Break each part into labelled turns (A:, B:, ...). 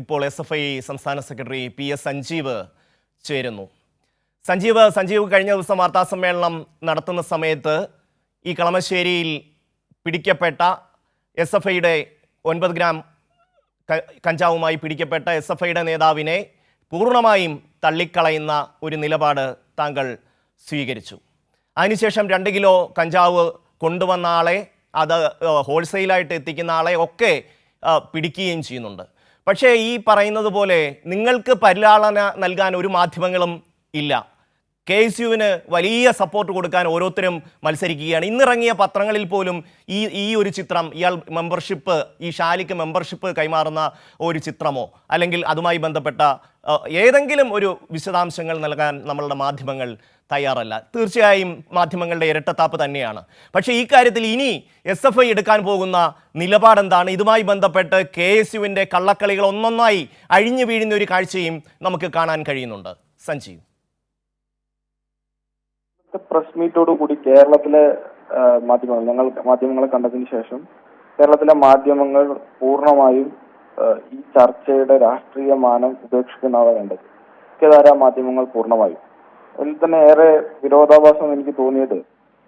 A: ഇപ്പോൾ S F I സംസ്ഥാന secretary P S Sanjeev ചേരുന്നു. സഞ്ജീവ് സഞ്ജീവ് കഴിഞ്ഞ ദിവസം വാർത്താസമ്മേളനം നടത്തുന്ന സമയത്ത് ഈ കളമശ്ശേരിയിൽ പിടിക്കപ്പെട്ട എസ് എഫ് ഐയുടെ ഒൻപത് ഗ്രാം കഞ്ചാവുമായി പിടിക്കപ്പെട്ട എസ് എഫ് ഐയുടെ നേതാവിനെ പൂർണമായും തള്ളിക്കളയുന്ന ഒരു നിലപാട് താങ്കൾ സ്വീകരിച്ചു. അതിനുശേഷം രണ്ട് കിലോ കഞ്ചാവ് കൊണ്ടുവന്ന ആളെ അത് ഹോൾസെയിലായിട്ട് എത്തിക്കുന്ന ആളെ ഒക്കെ പിടിക്കുകയും ചെയ്യുന്നുണ്ട്. പക്ഷേ ഈ പറയുന്നത് പോലെ നിങ്ങൾക്ക് പരിലാളന നൽകാൻ ഒരു മാധ്യമങ്ങളും ഇല്ല. കെ എസ് യുവിന് വലിയ സപ്പോർട്ട് കൊടുക്കാൻ ഓരോരുത്തരും മത്സരിക്കുകയാണ്. ഇന്നിറങ്ങിയ പത്രങ്ങളിൽ പോലും ഈ ഈ ഒരു ചിത്രം ഇയാൾ മെമ്പർഷിപ്പ് ഈ ഷാലിക്ക് മെമ്പർഷിപ്പ് കൈമാറുന്ന ഒരു ചിത്രമോ? അല്ലെങ്കിൽ അതുമായി ബന്ധപ്പെട്ട ഏതെങ്കിലും ഒരു വിശദാംശങ്ങൾ നൽകാൻ നമ്മളുടെ മാധ്യമങ്ങൾ തയ്യാറല്ല. തീർച്ചയായും മാധ്യമങ്ങളുടെ ഇരട്ടത്താപ്പ് തന്നെയാണ്. പക്ഷേ ഈ കാര്യത്തിൽ ഇനി എസ് എഫ് ഐ എടുക്കാൻ പോകുന്ന നിലപാടെന്താണ്? ഇതുമായി ബന്ധപ്പെട്ട് കെ എസ് യുവിന്റെ കള്ളക്കളികൾ ഒന്നൊന്നായി അഴിഞ്ഞു വീഴുന്ന ഒരു കാഴ്ചയും നമുക്ക് കാണാൻ കഴിയുന്നുണ്ട്. സഞ്ജീവ്.
B: പ്രസ് മീറ്റോട് കൂടി കേരളത്തിലെ മാധ്യമങ്ങൾ ഞങ്ങൾ മാധ്യമങ്ങളെ കണ്ടതിന് ശേഷം കേരളത്തിലെ മാധ്യമങ്ങൾ പൂർണമായും ഈ ചർച്ചയുടെ രാഷ്ട്രീയ മാനം ഉപേക്ഷിക്കുന്നതാണ് വേണ്ടത് മുഖ്യധാര മാധ്യമങ്ങൾ പൂർണമായും. അതിൽ തന്നെ ഏറെ വിരോധാഭാസം എനിക്ക് തോന്നിയത്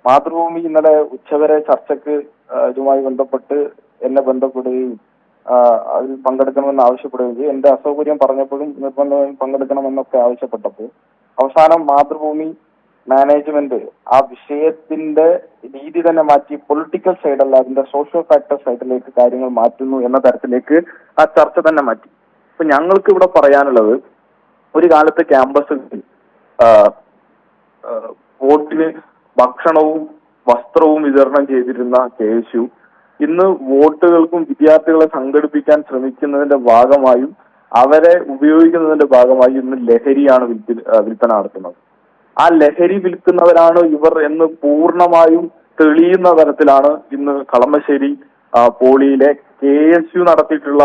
B: മാതൃഭൂമി ഇന്നലെ ഉച്ചവരെ ചർച്ചക്ക് ഇതുമായി ബന്ധപ്പെട്ട് എന്നെ ബന്ധപ്പെടുകയും അതിൽ പങ്കെടുക്കണമെന്ന് ആവശ്യപ്പെടുകയും ചെയ്തു. എന്റെ അസൗകര്യം പറഞ്ഞപ്പോഴും നിർബന്ധമായും പങ്കെടുക്കണമെന്നൊക്കെ ആവശ്യപ്പെട്ടപ്പോൾ അവസാനം മാതൃഭൂമി മാനേജ്മെന്റ് ആ വിഷയത്തിന്റെ രീതി തന്നെ മാറ്റി പൊളിറ്റിക്കൽ സൈഡല്ല അതിന്റെ സോഷ്യൽ ഫാക്ടർ സൈഡിലേക്ക് കാര്യങ്ങൾ മാറ്റുന്നു എന്ന തരത്തിലേക്ക് ആ ചർച്ച തന്നെ മാറ്റി. ഇപ്പൊ ഞങ്ങൾക്ക് ഇവിടെ പറയാനുള്ളത് ഒരു കാലത്ത് ആ, വോട്ടിന് ഭക്ഷണവും വസ്ത്രവും വിതരണം ചെയ്തിരുന്ന കേശു ഇന്ന് വോട്ടുകൾക്കും വിദ്യാർത്ഥികളെ സംഘടിപ്പിക്കാൻ ശ്രമിക്കുന്നതിന്റെ ഭാഗമായും അവരെ ഉപയോഗിക്കുന്നതിന്റെ ഭാഗമായും ഇന്ന് ലഹരിയാണ് വിൽപ്പന നടത്തുന്നത്. ആ ലഹരി വിൽക്കുന്നവരാണ് ഇവർ എന്ന് പൂർണമായും തെളിയുന്ന തരത്തിലാണ് ഇന്ന് കളമശ്ശേരി പോളിയിലെ കെ എസ് യു നടത്തിയിട്ടുള്ള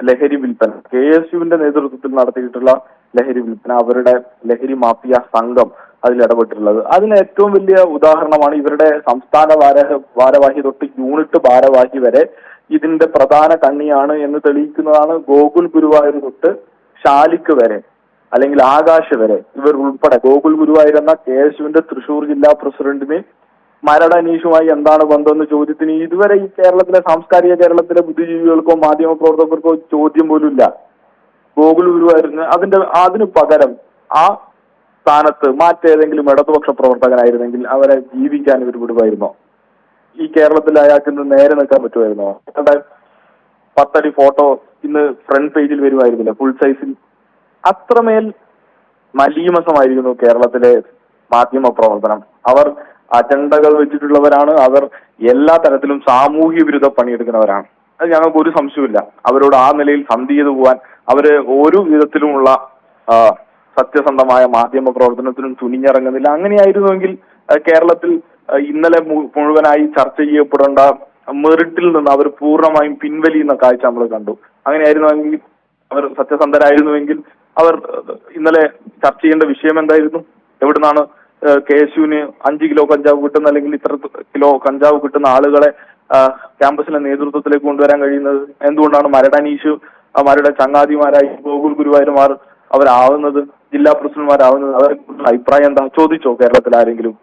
B: ലഹരി വിൽപ്പന. കെ എസ് യുവിന്റെ നേതൃത്വത്തിൽ നടത്തിയിട്ടുള്ള ലഹരി വിൽപ്പന അവരുടെ ലഹരി മാഫിയ സംഘം അതിൽ ഇടപെട്ടിട്ടുള്ളത്. അതിന് ഏറ്റവും വലിയ ഉദാഹരണമാണ് ഇവരുടെ സംസ്ഥാന ഭാര ഭാരവാഹി തൊട്ട് യൂണിറ്റ് ഭാരവാഹി വരെ ഇതിന്റെ പ്രധാന കണ്ണിയാണ് എന്ന് തെളിയിക്കുന്നതാണ് ഗോകുൽ ഗുരുവായൂർ തൊട്ട് ഷാലിക്ക് വരെ. അല്ലെങ്കിൽ ആകാശ് വരെ. ഇവർ ഉൾപ്പെടെ ഗോകുൽ ഗുരുവായിരുന്ന കെ എസുവിന്റെ തൃശൂർ ജില്ലാ പ്രസിഡന്റിന് മരട് അനീഷുമായി എന്താണ് ബന്ധം എന്ന ചോദ്യത്തിന് ഇതുവരെ ഈ കേരളത്തിലെ സാംസ്കാരിക കേരളത്തിലെ ബുദ്ധിജീവികൾക്കോ മാധ്യമ പ്രവർത്തകർക്കോ ചോദ്യം പോലും ഇല്ല ഗോകുൽ ഗുരുവായൂരിന് അതിന്റെ അതിന് പകരം ആ സ്ഥാനത്ത് മറ്റേതെങ്കിലും ഇടതുപക്ഷ പ്രവർത്തകനായിരുന്നെങ്കിൽ അവരെ ജീവിക്കാൻ ഇവർ വിടുമായിരുന്നോ? ഈ കേരളത്തിൽ അയാൾക്ക് ഇന്ന് നേരെ നിൽക്കാൻ പറ്റുമായിരുന്നോ? പത്തടി ഫോട്ടോ ഇന്ന് ഫ്രണ്ട് പേജിൽ വരുമായിരുന്നില്ല. ഫുൾ സൈസിൽ അത്രമേൽ മലീമസമായിരിക്കുന്നു കേരളത്തിലെ മാധ്യമ പ്രവർത്തനം. അവർ അജണ്ടകൾ വെച്ചിട്ടുള്ളവരാണ്. അവർ എല്ലാ തരത്തിലും സാമൂഹ്യ വിരുദ്ധ പണിയെടുക്കുന്നവരാണ്. അത് ഞങ്ങൾക്ക് ഒരു സംശയമില്ല അവരോട് ആ നിലയിൽ സന്ധി ചെയ്തു പോവാൻ അവർ ഒരു വിധത്തിലുമുള്ള സത്യസന്ധമായ മാധ്യമ പ്രവർത്തനത്തിനും തുനിഞ്ഞിറങ്ങുന്നില്ല. അങ്ങനെയായിരുന്നുവെങ്കിൽ കേരളത്തിൽ ഇന്നലെ മുഴുവനായി ചർച്ച ചെയ്യപ്പെടേണ്ട മെറിറ്റിൽ നിന്ന് അവർ പൂർണമായും പിൻവലിയുന്ന കാഴ്ച നമ്മൾ കണ്ടു. അങ്ങനെയായിരുന്നുവെങ്കിൽ അവർ സത്യസന്ധരായിരുന്നുവെങ്കിൽ അവർ ഇന്നലെ ചർച്ച ചെയ്യേണ്ട വിഷയം എന്തായിരുന്നു? എവിടുന്നാണ് കെ എസ് യുവിന് അഞ്ച് കിലോ കഞ്ചാവ് കിട്ടുന്ന അല്ലെങ്കിൽ ഇത്ര കിലോ കഞ്ചാവ് കിട്ടുന്ന ആളുകളെ ക്യാമ്പസിലെ നേതൃത്വത്തിലേക്ക് കൊണ്ടുവരാൻ കഴിയുന്നത്? എന്തുകൊണ്ടാണ് മരടനീഷ് ആ, മരട് ചങ്ങാതിമാരായി ഗോകുൽ ഗുരുവായൂർമാർ അവരാവുന്നത് ജില്ലാ പ്രസിഡന്റ്മാരാവുന്നത്? അവരെ അഭിപ്രായം എന്താ? ചോദിച്ചോ കേരളത്തിൽ ആരെങ്കിലും?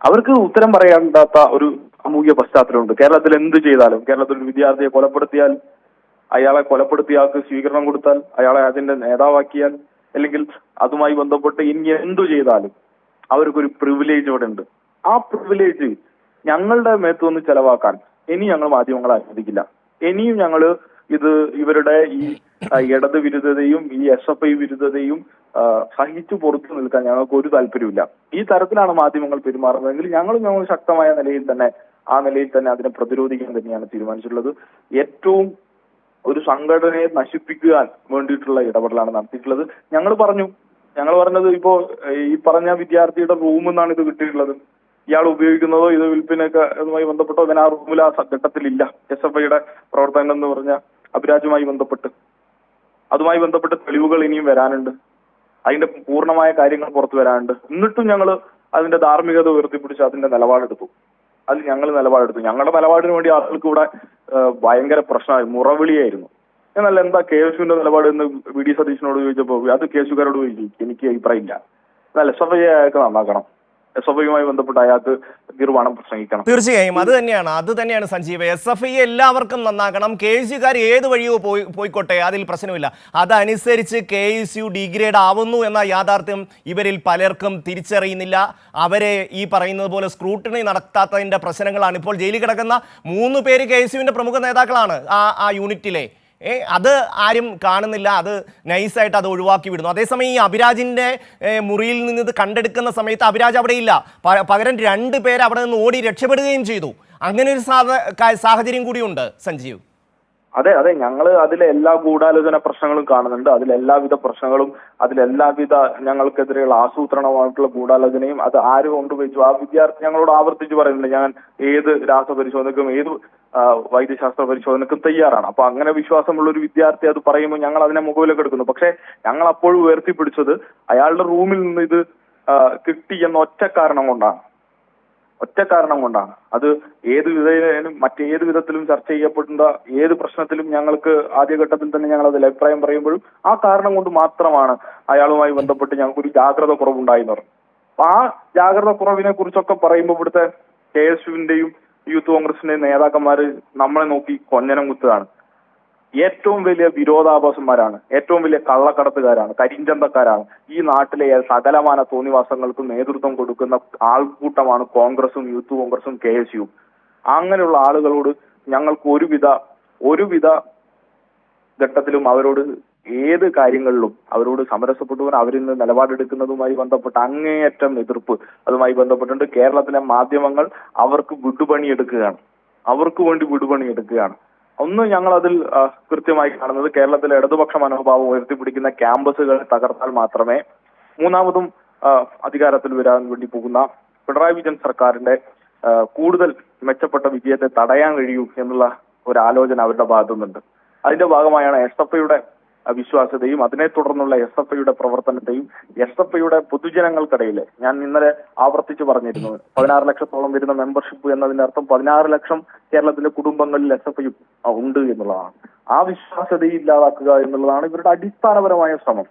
B: അവർക്ക് ഉത്തരം പറയാണ്ടാത്ത ഒരു സാമൂഹ്യ പശ്ചാത്തലമുണ്ട്. കേരളത്തിൽ എന്ത് ചെയ്താലും കേരളത്തിൽ ഒരു വിദ്യാർത്ഥിയെ കൊലപ്പെടുത്തിയാൽ അയാളെ കൊലപ്പെടുത്തിയ ആൾക്ക് സ്വീകരണം കൊടുത്താൽ അയാളെ അതിന്റെ നേതാവാക്കിയാൽ അല്ലെങ്കിൽ അതുമായി ബന്ധപ്പെട്ട് ഇനി എന്തു ചെയ്താലും അവർക്കൊരു പ്രിവിലേജ് ഇവിടെ ഉണ്ട്. ആ പ്രിവിലേജ് ഞങ്ങളുടെ മേത്ത് നിന്ന് ചെലവാക്കാൻ ഇനി ഞങ്ങൾ മാധ്യമങ്ങളെ അനുവദിക്കില്ല. ഇനിയും ഞങ്ങൾ ഇത് ഇവരുടെ ഈ ഇടത് വിരുദ്ധതയും ഈ എസ് എഫ് ഐ വിരുദ്ധതയും സഹിച്ചു പുറത്തു നിൽക്കാൻ ഞങ്ങൾക്ക് ഒരു താല്പര്യമില്ല ഈ തരത്തിലാണ് മാധ്യമങ്ങൾ പെരുമാറുന്നതെങ്കിൽ ഞങ്ങളും ഞങ്ങൾ ശക്തമായ നിലയിൽ തന്നെ ആ നിലയിൽ തന്നെ അതിനെ പ്രതിരോധിക്കാൻ തന്നെയാണ് തീരുമാനിച്ചിട്ടുള്ളത്. ഏറ്റവും ഒരു സംഘടനയെ നശിപ്പിക്കാൻ വേണ്ടിയിട്ടുള്ള ഇടപെടലാണ് നടത്തിയിട്ടുള്ളത്. ഞങ്ങൾ പറഞ്ഞു. ഞങ്ങൾ പറഞ്ഞത് ഇപ്പോ ഈ പറഞ്ഞ വിദ്യാർത്ഥിയുടെ റൂമിൽ നിന്നാണ് ഇത് കിട്ടിയിട്ടുള്ളത്. ഇയാൾ ഉപയോഗിക്കുന്നതോ ഇത് വിൽപ്പനയൊക്കെ അതുമായി ബന്ധപ്പെട്ടോ? ഇവൻ ആ റൂമിൽ ആ ഘട്ടത്തിലില്ല എസ് എഫ് ഐയുടെ പ്രവർത്തനം എന്ന് പറഞ്ഞ അഭിരാജുമായി ബന്ധപ്പെട്ട്. അതുമായി ബന്ധപ്പെട്ട തെളിവുകൾ ഇനിയും വരാനുണ്ട്. അതിന്റെ പൂർണമായ കാര്യങ്ങൾ പുറത്തു വരാനുണ്ട്. എന്നിട്ടും ഞങ്ങൾ അതിന്റെ ധാർമ്മികത ഉയർത്തിപ്പിടിച്ച് അതിന്റെ നിലപാടെടുത്തു. അതിൽ ഞങ്ങൾ നിലപാടെടുത്തു. ഞങ്ങളുടെ നിലപാടിന് വേണ്ടി ആളുകൾക്ക് ഇവിടെ ഭയങ്കര പ്രശ്നമായി. മുറവിളിയായിരുന്നു. എന്നാൽ എന്താ കെ എസ് യുവിന്റെ നിലപാട് എന്ന് വി ഡി സതീശനോട് ചോദിച്ചപ്പോൾ അത് കെ എസ് യുക്കാരോട് ചോദിച്ചു. എനിക്ക് അഭിപ്രായം ഇല്ല എന്നാൽ എസ് എഫ് ഐ ഒക്കെ നന്നാക്കണം. എസ് എഫ് ഐയുമായി ബന്ധപ്പെട്ട് അയാൾക്ക് തീർവാണം പ്രസംഗിക്കണം.
A: തീർച്ചയായും അത് തന്നെയാണ് അത് തന്നെയാണ് സഞ്ജീവ്. എസ് എഫ് ഐ എല്ലാവർക്കും നന്നാക്കണം. കെ എസ് യുക്കാർ ഏത് വഴിയോ പോയി പോയിക്കോട്ടെ അതിൽ പ്രശ്നമില്ല. അതനുസരിച്ച് കെ എസ് യു ഡിഗ്രേഡ് ആവുന്നു എന്ന യാഥാർത്ഥ്യം ഇവരിൽ പലർക്കും തിരിച്ചറിയുന്നില്ല. അവരെ ഈ പറയുന്നത് പോലെ സ്ക്രൂട്ടിനി നടത്താത്തതിന്റെ പ്രശ്നങ്ങളാണ് ഇപ്പോൾ ജയിലിൽ കിടക്കുന്ന മൂന്ന് പേര് കെ എസ് യുവിന്റെ പ്രമുഖ നേതാക്കളാണ് ആ ആ യൂണിറ്റിലെ. അത് ആരും കാണുന്നില്ല. അത് നൈസായിട്ട് അത് ഒഴിവാക്കി വിടുന്നു അതേസമയം ഈ അഭിരാജിന്റെ ഏ, മുറിയിൽ നിന്ന് ഇത് കണ്ടെടുക്കുന്ന സമയത്ത് അഭിരാജ് അവിടെ ഇല്ല. പകരം രണ്ട് പേര് അവിടെ നിന്ന് ഓടി രക്ഷപ്പെടുകയും ചെയ്തു. അങ്ങനെ ഒരു സാഹചര്യം കൂടിയുണ്ട് സഞ്ജീവ്.
B: അതെ അതെ ഞങ്ങൾ അതിലെ എല്ലാ ഗൂഢാലോചന പ്രശ്നങ്ങളും കാണുന്നുണ്ട്. അതിലെ എല്ലാവിധ പ്രശ്നങ്ങളും അതിലെല്ലാവിധ ഞങ്ങൾക്കെതിരെയുള്ള ആസൂത്രണമായിട്ടുള്ള ഗൂഢാലോചനയും അത് ആര് കൊണ്ടുവച്ചു ആ വിദ്യാർത്ഥി ഞങ്ങളോട് ആവർത്തിച്ച് പറയുന്നുണ്ട് ഞാൻ ഏത് രാസപരിശോധനക്കും ഏത് വൈദ്യശാസ്ത്ര പരിശോധനക്കും തയ്യാറാണ്. അപ്പൊ അങ്ങനെ വിശ്വാസമുള്ള ഒരു വിദ്യാർത്ഥി അത് പറയുമ്പോൾ ഞങ്ങൾ അതിനെ മുകളിലേക്ക് എടുക്കുന്നു. പക്ഷേ ഞങ്ങൾ അപ്പോഴും ഉയർത്തിപ്പിടിച്ചത് അയാളുടെ റൂമിൽ നിന്ന് ഇത് കിട്ടി എന്ന ഒറ്റ കാരണം കൊണ്ടാണ്. ഒറ്റ കാരണം കൊണ്ടാണ്. അത് ഏത് വിധേയനും മറ്റേത് വിധത്തിലും ചർച്ച ചെയ്യപ്പെടുന്ന ഏത് പ്രശ്നത്തിലും ഞങ്ങൾക്ക് ആദ്യഘട്ടത്തിൽ തന്നെ ഞങ്ങൾ അതിൽ അഭിപ്രായം പറയുമ്പോഴും ആ കാരണം കൊണ്ട് മാത്രമാണ് അയാളുമായി ബന്ധപ്പെട്ട് ഞങ്ങൾക്ക് ഒരു ജാഗ്രത കുറവുണ്ടായി പറഞ്ഞു അപ്പൊ ആ ജാഗ്രത കുറവിനെ കുറിച്ചൊക്കെ പറയുമ്പോൾ ഇവിടുത്തെ കെ എസ് യുവിന്റെയും യൂത്ത് കോൺഗ്രസിന്റെയും നേതാക്കന്മാര് നമ്മളെ നോക്കി കൊഞ്ഞനം കുത്തുകയാണ്. ഏറ്റവും വലിയ വിരോധാഭാസന്മാരാണ്. ഏറ്റവും വലിയ കള്ളക്കടത്തുകാരാണ് കരിഞ്ചന്തക്കാരാണ്. ഈ നാട്ടിലെ സകലമാന തോന്നിവാസങ്ങൾക്ക് നേതൃത്വം കൊടുക്കുന്ന ആൾക്കൂട്ടമാണ് കോൺഗ്രസും യൂത്ത് കോൺഗ്രസും കെ എസ് യു അങ്ങനെയുള്ള ആളുകളോട് ഞങ്ങൾക്ക് ഒരുവിധ ഒരുവിധ ഘട്ടത്തിലും അവരോട് ഏത് കാര്യങ്ങളിലും അവരോട് സമരസപ്പെട്ടവർ അവരിൽ നിന്ന് നിലപാടെടുക്കുന്നതുമായി ബന്ധപ്പെട്ട അങ്ങേയറ്റം എതിർപ്പ് അതുമായി ബന്ധപ്പെട്ടുണ്ട്. കേരളത്തിലെ മാധ്യമങ്ങൾ അവർക്ക് വിടുപണിയെടുക്കുകയാണ്. അവർക്ക് വേണ്ടി വിടുപണി എടുക്കുകയാണ് ഒന്ന് ഞങ്ങൾ അതിൽ കൃത്യമായി കാണുന്നത് കേരളത്തിലെ ഇടതുപക്ഷ മനോഭാവം ഉയർത്തിപ്പിടിക്കുന്ന ക്യാമ്പസുകൾ തകർത്താൽ മാത്രമേ മൂന്നാമതും അധികാരത്തിൽ വരാൻ വേണ്ടി പോകുന്ന പിണറായി വിജയൻ സർക്കാരിന്റെ കൂടുതൽ മെച്ചപ്പെട്ട വിജയത്തെ തടയാൻ കഴിയൂ എന്നുള്ള ഒരു ആലോചന അവരുടെ ഭാഗത്തുനിന്നുണ്ട്. അതിന്റെ ഭാഗമായാണ് എസ് എഫ് ഐയുടെ വിശ്വാസ്യതയും അതിനെ തുടർന്നുള്ള എസ് എഫ് ഐയുടെ പ്രവർത്തനത്തെയും എസ് എഫ് ഐയുടെ പൊതുജനങ്ങൾക്കിടയിൽ ഞാൻ ഇന്നലെ ആവർത്തിച്ചു പറഞ്ഞിരുന്നു. പതിനാറ് ലക്ഷത്തോളം വരുന്ന മെമ്പർഷിപ്പ് എന്നതിന്റെ അർത്ഥം പതിനാറ് ലക്ഷം കേരളത്തിലെ കുടുംബങ്ങളിൽ എസ് എഫ് ഐ ഉണ്ട് എന്നുള്ളതാണ്. ആ വിശ്വാസ്യതയെ ഇല്ലാതാക്കുക എന്നുള്ളതാണ് ഇവരുടെ അടിസ്ഥാനപരമായ ശ്രമം.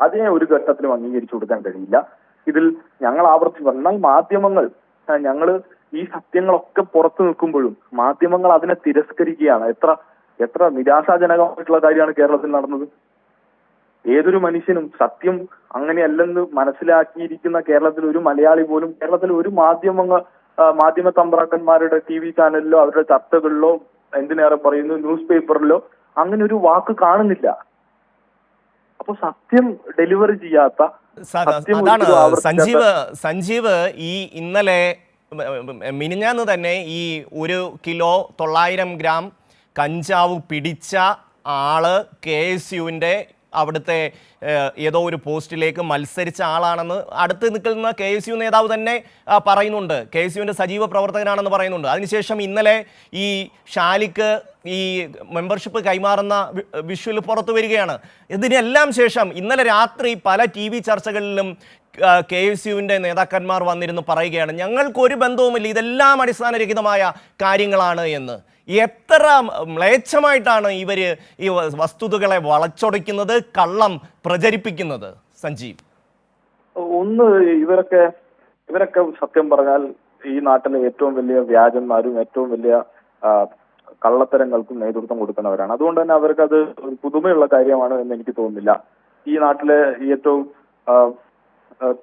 B: അതിനെ ഒരു ഘട്ടത്തിലും അംഗീകരിച്ചു കൊടുക്കാൻ കഴിയില്ല. ഇതിൽ ഞങ്ങൾ ആവർത്തി എന്നാൽ മാധ്യമങ്ങൾ ഞങ്ങൾ ഈ സത്യങ്ങളൊക്കെ പുറത്തു നിൽക്കുമ്പോഴും മാധ്യമങ്ങൾ അതിനെ തിരസ്കരിക്കുകയാണ്. എത്ര എത്ര നിരാശാജനകമായിട്ടുള്ള കാര്യമാണ് കേരളത്തിൽ നടന്നത്. ഏതൊരു മനുഷ്യനും സത്യം അങ്ങനെയല്ലെന്ന് മനസ്സിലാക്കിയിരിക്കുന്ന കേരളത്തിൽ ഒരു മലയാളി പോലും കേരളത്തിൽ ഒരു മാധ്യമങ്ങൾ മാധ്യമ തമ്പ്രാക്കന്മാരുടെ ടി വി ചാനലിലോ അവരുടെ ചർച്ചകളിലോ എന്തിനേറെ പറയുന്നു ന്യൂസ് പേപ്പറിലോ അങ്ങനെ ഒരു വാക്ക് കാണുന്നില്ല. അപ്പൊ സത്യം ഡെലിവറി ചെയ്യാത്ത
A: അതാണ് സഞ്ജീവ് സഞ്ജീവ് ഈ ഇന്നലെ മിനിഞ്ഞാന്ന് തന്നെ ഈ ഒരു കിലോ തൊള്ളായിരം ഗ്രാം കഞ്ചാവ് പിടിച്ച ആൾ കെ എസ് യുവിന്റെ അവിടുത്തെ ഏതോ ഒരു പോസ്റ്റിലേക്ക് മത്സരിച്ച ആളാണെന്ന് അടുത്ത് നിൽക്കുന്ന കെ എസ് യു നേതാവ് തന്നെ പറയുന്നുണ്ട്. കെ എസ് യുവിന്റെ സജീവ പ്രവർത്തകനാണെന്ന് പറയുന്നുണ്ട്. അതിനുശേഷം ഇന്നലെ ഈ ഷാലിക്ക് ഈ മെമ്പർഷിപ്പ് കൈമാറുന്ന വിഷുവിൽ പുറത്തു വരികയാണ്. ഇതിനെല്ലാം ശേഷം ഇന്നലെ രാത്രി പല ടി വി ചർച്ചകളിലും കെ എസ് യുവിന്റെ നേതാക്കന്മാർ വന്നിരുന്ന് പറയുകയാണ്. ഞങ്ങൾക്കൊരു ബന്ധവുമില്ല. ഇതെല്ലാം അടിസ്ഥാനരഹിതമായ കാര്യങ്ങളാണ് എന്ന്. എത്ര മ്ലേച്ഛമായിട്ടാണ് ഇവർ ഈ വസ്തുതകളെ വളച്ചൊടിക്കുന്നത് കള്ളം പ്രചരിപ്പിക്കുന്നത് സഞ്ജീവ്?
B: ഒന്ന് ഇവരൊക്കെ ഇവരൊക്കെ സത്യം പറഞ്ഞാൽ ഈ നാട്ടിലെ ഏറ്റവും വലിയ വ്യാജന്മാരും ഏറ്റവും വലിയ കള്ളത്തരങ്ങൾക്കും നേതൃത്വം കൊടുക്കുന്നവരാണ്. അതുകൊണ്ട് തന്നെ അവർക്ക് അത് ഒരു പുതുമയുള്ള കാര്യമാണ് എന്ന് എനിക്ക് തോന്നുന്നില്ല. ഈ നാട്ടിലെ ഏറ്റവും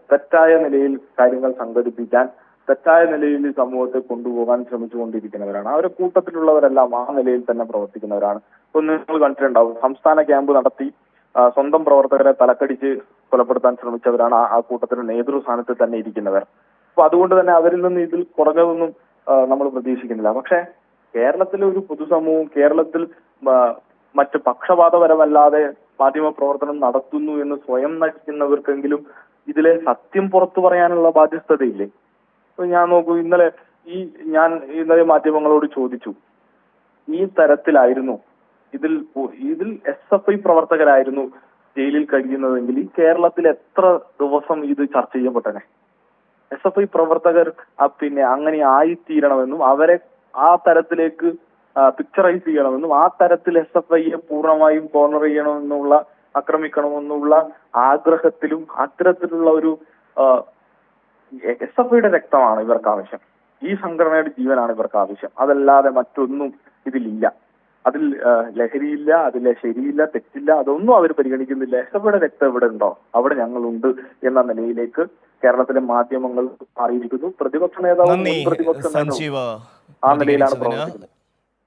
B: തെറ്റായ നിലയിൽ കാര്യങ്ങൾ സംഘടിപ്പിക്കാൻ തെറ്റായ നിലയിൽ ഈ സമൂഹത്തെ കൊണ്ടുപോകാൻ ശ്രമിച്ചുകൊണ്ടിരിക്കുന്നവരാണ്. അവരെ കൂട്ടത്തിലുള്ളവരെല്ലാം ആ നിലയിൽ തന്നെ പ്രവർത്തിക്കുന്നവരാണ്. ഇപ്പൊ നിങ്ങൾ കണ്ടിട്ടുണ്ടാവും സംസ്ഥാന ക്യാമ്പ് നടത്തി സ്വന്തം പ്രവർത്തകരെ തലക്കടിച്ച് കൊലപ്പെടുത്താൻ ശ്രമിച്ചവരാണ് ആ- കൂട്ടത്തിന്റെ നേതൃസ്ഥാനത്ത് തന്നെ ഇരിക്കുന്നവർ. അപ്പൊ അതുകൊണ്ട് തന്നെ അവരിൽ നിന്ന് ഇതിൽ കുറഞ്ഞതൊന്നും നമ്മൾ പ്രതീക്ഷിക്കുന്നില്ല. പക്ഷേ കേരളത്തിലെ ഒരു പൊതുസമൂഹം കേരളത്തിൽ മറ്റ് പക്ഷപാതപരമല്ലാതെ മാധ്യമ പ്രവർത്തനം നടത്തുന്നു എന്ന് സ്വയം നടിക്കുന്നവർക്കെങ്കിലും ഇതിലെ സത്യം പുറത്തു പറയാനുള്ള ബാധ്യസ്ഥതയില്ലേ? ഞാൻ നോക്കൂ ഇന്നലെ ഈ ഞാൻ ഇന്നലെ മാധ്യമങ്ങളോട് ചോദിച്ചു ഈ തരത്തിലായിരുന്നു ഇതിൽ ഇതിൽ എസ് എഫ് ഐ പ്രവർത്തകരായിരുന്നു ജയിലിൽ കഴിയുന്നതെങ്കിൽ ഈ കേരളത്തിൽ എത്ര ദിവസം ഇത് ചർച്ച ചെയ്യപ്പെട്ടനെ? എസ് എഫ് ഐ പ്രവർത്തകർ പിന്നെ അങ്ങനെ ആയിത്തീരണമെന്നും അവരെ ആ തരത്തിലേക്ക് പിക്ചറൈസ് ചെയ്യണമെന്നും ആ തരത്തിൽ എസ് എഫ് ഐയെ പൂർണമായും കോർണർ ചെയ്യണമെന്നുള്ള ആക്രമിക്കണമെന്നുള്ള ആഗ്രഹത്തിലും അത്തരത്തിലുള്ള ഒരു എസ് എഫ് ഐയുടെ രക്തമാണ് ഇവർക്ക് ആവശ്യം ഈ സംഘടനയുടെ ജീവനാണ് ഇവർക്ക് ആവശ്യം അതല്ലാതെ മറ്റൊന്നും ഇതിലില്ല. അതിൽ ലഹരിയില്ല അതിലെ ശരിയില്ല തെറ്റില്ല അതൊന്നും അവർ പരിഗണിക്കുന്നില്ല. എസ് എഫ് ഐയുടെ രക്തം ഇവിടെ ഉണ്ടോ? അവിടെ ഞങ്ങളുണ്ട് എന്ന നിലയിലേക്ക് കേരളത്തിലെ മാധ്യമങ്ങൾ അറിയിക്കുന്നു പ്രതിപക്ഷ നേതാവ് പ്രതിപക്ഷ നേതാവ് ആ നിലയിലാണ് പ്രവർത്തിക്കുന്നത്.